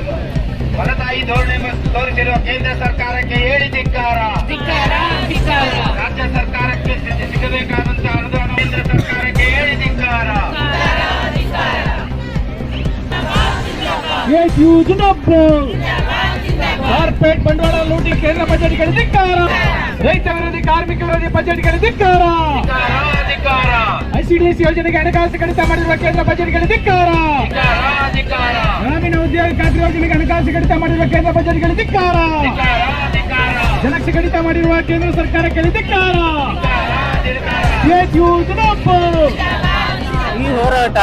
ಆ, ಧೋರಣೆ ತೋರಿಸಿರುವ ಕೇಂದ್ರ ಸರ್ಕಾರಕ್ಕೆ ಹೇಳಿ ಧಿಕ್ಕಾರ. ರಾಜ್ಯ ಸರ್ಕಾರಕ್ಕೆ ಸಿಗಬೇಕಾದಂತಹ ಅನುದಾನ ಕೇಂದ್ರ ಸರ್ಕಾರಕ್ಕೆ ಹೇಳಿ ಧಿಕ್ಕಾರ. ಕಾರ್ಪೊರೇಟ್ ಬಂಡವಾಳ ಲೂಟಿ ಕೇಂದ್ರ ಬಜೆಟ್ಗಳಿಗೆ ಧಿಕ್ಕಾರ. ರೈತ ವಿರೋಧಿ ಕಾರ್ಮಿಕ ವಿರೋಧಿ ಬಜೆಟ್ಗಳಿಗೆ ಧಿಕ್ಕಾರ. ಐಸಿಡಿಎಸ್ ಯೋಜನೆಗೆ ಹಣಕಾಸು ಕಡಿತ ಮಾಡಿರುವ ಕೇಂದ್ರ ಬಜೆಟ್ಗೆ ಧಿಕ್ಕಾರ. ಗ್ರಾಮೀಣ ಉದ್ಯೋಗ ಖಾತ್ರಿ ಯೋಜನೆಗೆ ಹಣಕಾಸು ಕಡಿತ ಮಾಡಿರುವ ಕೇಂದ್ರ ಬಜೆಟ್ಗೆ ಧಿಕ್ಕಾರ. ಜನಕ್ಷ ಕಡಿತ ಮಾಡಿರುವ ಕೇಂದ್ರ ಸರ್ಕಾರಕ್ಕೆ ಧಿಕ್ಕಾರ. ಈ ಹೋರಾಟ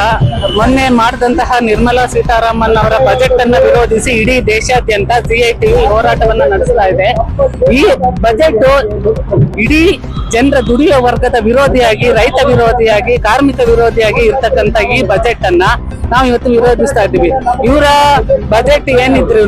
ಮೊನ್ನೆ ಮಾಡಿದಂತಹ ನಿರ್ಮಲಾ ಸೀತಾರಾಮನ್ ಅವರ ಬಜೆಟ್ ಅನ್ನ ವಿರೋಧಿಸಿ ಇಡೀ ದೇಶಾದ್ಯಂತ ಸಿಐಟಿ ಹೋರಾಟವನ್ನ ನಡೆಸ್ತಾ ಇದೆ ಈ ಬಜೆಟ್ ಇಡೀ ಜನರ ದುಡಿಯುವ ವರ್ಗದ ವಿರೋಧಿಯಾಗಿ ರೈತ ವಿರೋಧಿಯಾಗಿ ಕಾರ್ಮಿಕ ವಿರೋಧಿಯಾಗಿ ಇರ್ತಕ್ಕಂಥ ಈ ಬಜೆಟ್ ಅನ್ನ ನಾವು ಇವತ್ತು ವಿರೋಧಿಸ್ತಾ ಇದ್ದೀವಿ. ಇವರ ಬಜೆಟ್ ಏನಿದ್ರು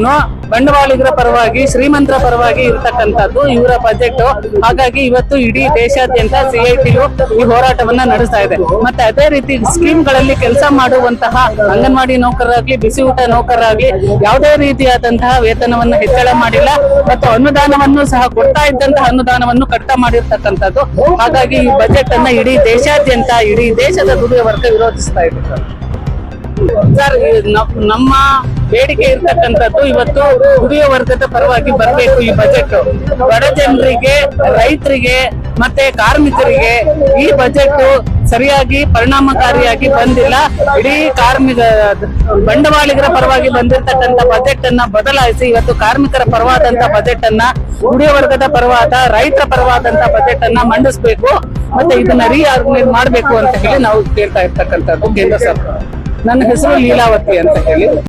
ಬಂಡವಾಳಿಗರ ಪರವಾಗಿ, ಶ್ರೀಮಂತರ ಪರವಾಗಿ ಇರ್ತಕ್ಕಂಥದ್ದು ಇವರ ಬಜೆಟ್ ಹಾಗಾಗಿ ಇವತ್ತು ಇಡೀ ದೇಶಾದ್ಯಂತ ಸಿಐಟಿಯು ಈ ಹೋರಾಟವನ್ನ ನಡೆಸ್ತಾ ಇದೆ. ಮತ್ತೆ ಅದೇ ರೀತಿ ಸ್ಕೀಮ್ಗಳಲ್ಲಿ ಕೆಲಸ ಮಾಡುವಂತಹ ಅಂಗನವಾಡಿ ನೌಕರರಾಗ್ಲಿ, ಬಿಸಿ ಊಟ ನೌಕರರಾಗ್ಲಿ ಯಾವುದೇ ರೀತಿಯಾದಂತಹ ವೇತನವನ್ನು ಹೆಚ್ಚಳ ಮಾಡಿಲ್ಲ. ಮತ್ತು ಅನುದಾನವನ್ನು ಸಹ ಕೊಡ್ತಾ ಇದ್ದಂತಹ ಅನುದಾನವನ್ನು ಕಡಿತ ಮಾಡಿರ್ತಕ್ಕಂಥದ್ದು. ಹಾಗಾಗಿ ಈ ಬಜೆಟ್ ಅನ್ನ ಇಡೀ ದೇಶಾದ್ಯಂತ, ಇಡೀ ದೇಶದ ದುಡಿಯ ವರ್ಗ ವಿರೋಧಿಸ್ತಾ ಇದೆ. ಸರ್. ನಮ್ಮ ಬೇಡಿಕೆ ಇರ್ತಕ್ಕಂಥದ್ದು ಇವತ್ತು ದುಡಿಯುವ ವರ್ಗದ ಪರವಾಗಿ ಬರಬೇಕು ಈ ಬಜೆಟ್ ಬಡ ಜನರಿಗೆ, ರೈತರಿಗೆ, ಮತ್ತೆ ಕಾರ್ಮಿಕರಿಗೆ ಈ ಬಜೆಟ್ ಸರಿಯಾಗಿ ಪರಿಣಾಮಕಾರಿಯಾಗಿ ಬಂದಿಲ್ಲ. ಇಡೀ ಕಾರ್ಮಿಕ ಬಂಡವಾಳಿಗರ ಪರವಾಗಿ ಬಂದಿರತಕ್ಕಂತ ಬಜೆಟ್ ಅನ್ನ ಬದಲಾಯಿಸಿ ಇವತ್ತು ಕಾರ್ಮಿಕರ ಪರವಾದಂತ ಬಜೆಟ್ ಅನ್ನ ದುಡಿಯುವ ವರ್ಗದ ಪರವಾದ, ರೈತರ ಪರವಾದಂತ ಬಜೆಟ್ ಅನ್ನ ಮಂಡಿಸ್ಬೇಕು. ಮತ್ತೆ ಇದನ್ನ ರೀಆರ್ಗನೈಸ್ ಮಾಡಬೇಕು ಅಂತ ಹೇಳಿ ನಾವು ಕೇಳ್ತಾ ಇರ್ತಕ್ಕಂಥದ್ದು ಕೇಂದ್ರ ಸರ್ಕಾರ. ನನ್ನ ಹೆಸರು ಲೀಲಾವತಿ ಅಂತ ಹೇಳಿ.